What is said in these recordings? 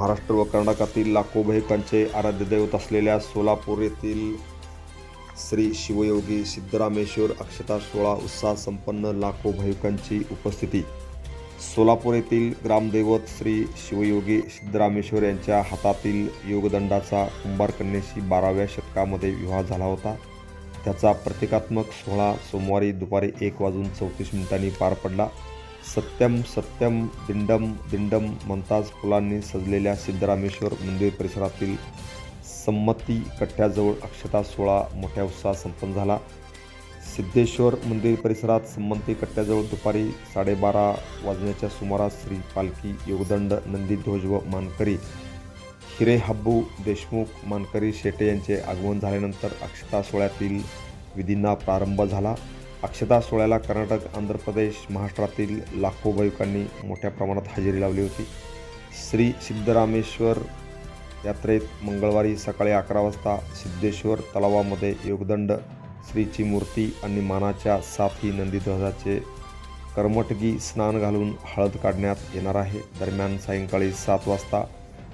महाराष्ट्र व कर्नाटकातील लाखो भाविकांचे आराध्य दैवत असलेल्या सोलापूर येथील श्री शिवयोगी सिद्धरामेश्वर अक्षता सोहळा उत्साह संपन्न लाखो भाविकांची उपस्थिती. सोलापूर येथील ग्रामदैवत श्री शिवयोगी सिद्धरामेश्वर यांच्या हातातील योगदंडाचा कुंभारकन्याशी बाराव्या शतकामध्ये विवाह झाला होता. त्याचा प्रतिकात्मक सोहळा सोमवारी दुपारी एक वाजून चौतीस मिनिटांनी पार पडला. सत्यम सत्यम दिंडम दिंडम म्हणताच फुलांनी सजलेल्या सिद्धरामेश्वर मंदिर परिसरातील संमती कट्ट्याजवळ अक्षता सोहळा मोठ्या उत्साहात संपन्न झाला. सिद्धेश्वर मंदिर परिसरात संमती कट्ट्याजवळ दुपारी साडेबारा वाजण्याच्या सुमारास श्री पालखी योगदंड नंदीध्वज व मानकरी हिरे हब्बू देशमुख मानकरी शेटे यांचे आगमन झाल्यानंतर अक्षता सोहळ्यातील विधींना प्रारंभ झाला. अक्षता सोहळ्याला कर्नाटक आंध्र प्रदेश महाराष्ट्रातील लाखो भाविकांनी मोठ्या प्रमाणात हजेरी लावली होती. श्री सिद्धरामेश्वर यात्रेत मंगळवारी सकाळी अकरा वाजता सिद्धेश्वर तलावामध्ये योगदंड श्रीची मूर्ती आणि मानाच्या साथी नंदीध्वजाचे कर्मटगी स्नान घालून हळद काढण्यात येणार आहे. दरम्यान सायंकाळी सात वाजता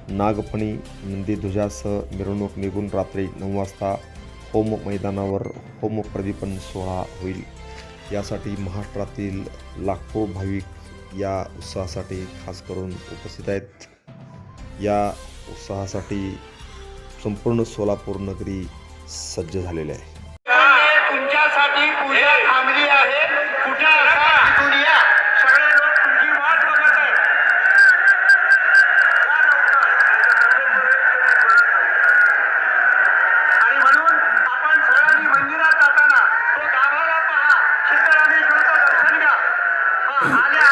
नागफणी नंदीध्वजासह मिरवणूक निघून रात्री नऊ वाजता होम मैदानावर होम प्रदीपन सोहळा होईल. यासाठी महाराष्ट्रातील लाखो भाविक या उत्साहासाठी खास करून उपस्थित आहेत. या उत्साहासाठी संपूर्ण सोलापूर नगरी सज्ज झालेली आहे. Olha,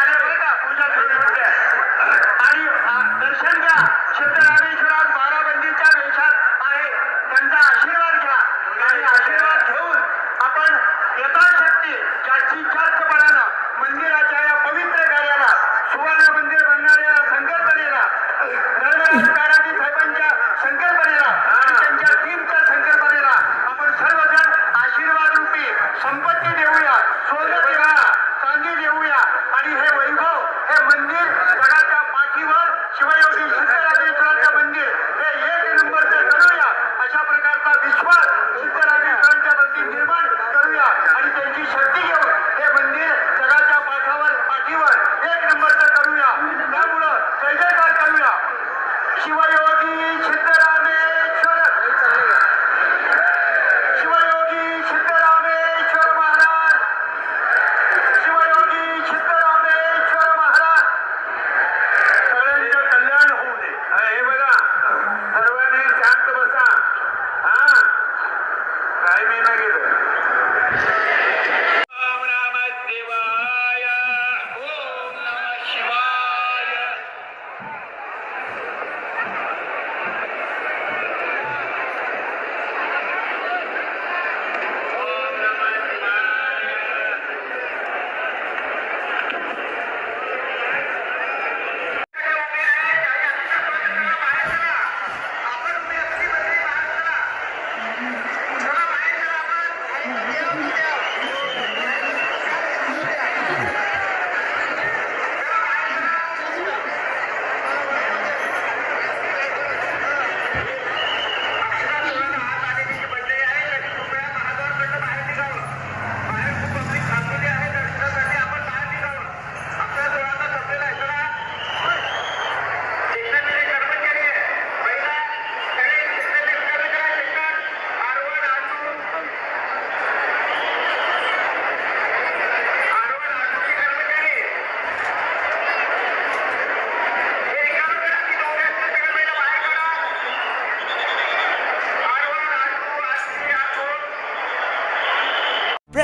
Academy Marina.